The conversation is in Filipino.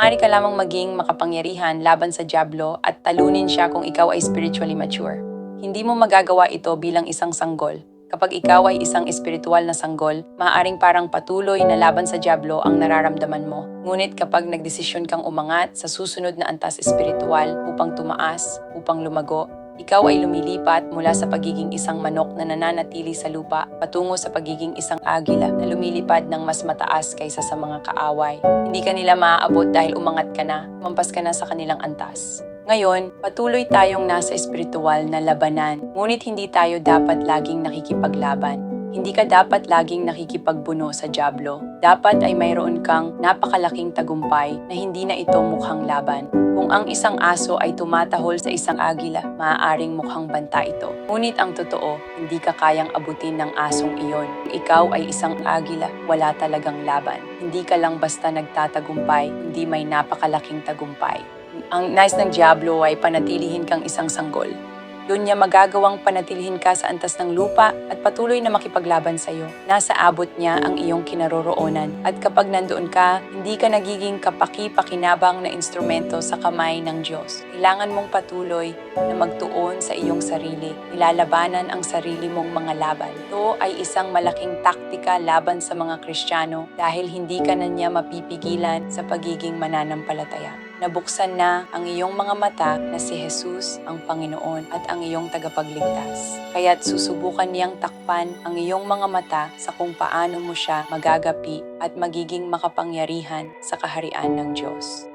Maaari ka lamang maging makapangyarihan laban sa Diablo at talunin siya kung ikaw ay spiritually mature. Hindi mo magagawa ito bilang isang sanggol. Kapag ikaw ay isang espiritual na sanggol, maaaring parang patuloy na laban sa Diablo ang nararamdaman mo. Ngunit kapag nagdesisyon kang umangat sa susunod na antas espiritual upang tumaas, upang lumago, ikaw ay lumilipat mula sa pagiging isang manok na nananatili sa lupa patungo sa pagiging isang agila na lumilipad ng mas mataas kaysa sa mga kaaway. Hindi ka nila maaabot dahil umangat ka na, mampas ka na sa kanilang antas. Ngayon, patuloy tayong nasa espiritual na labanan, ngunit hindi tayo dapat laging nakikipaglaban. Hindi ka dapat laging nakikipagbuno sa Diablo. Dapat ay mayroon kang napakalaking tagumpay na hindi na ito mukhang laban. Kung ang isang aso ay tumatahol sa isang agila, maaaring mukhang banta ito. Ngunit ang totoo, hindi ka kayang abutin ng asong iyon. Kung ikaw ay isang agila, wala talagang laban. Hindi ka lang basta nagtatagumpay, hindi may napakalaking tagumpay. Ang nais ng Diablo ay panatilihin kang isang sanggol. Doon niya magagawang panatilihin ka sa antas ng lupa at patuloy na makipaglaban sa iyo. Nasa abot niya ang iyong kinaroroonan. At kapag nandoon ka, hindi ka nagiging kapaki-pakinabang na instrumento sa kamay ng Diyos. Kailangan mong patuloy na magtuon sa iyong sarili. Nilalabanan ang sarili mong mga laban. Ito ay isang malaking taktika laban sa mga Kristiyano dahil hindi ka na niya mapipigilan sa pagiging mananampalataya nabuksan na ang iyong mga mata na si Jesus ang Panginoon at ang iyong tagapagligtas. Kaya't susubukan niyang takpan ang iyong mga mata sa kung paano mo siya magagapi at magiging makapangyarihan sa kaharian ng Diyos.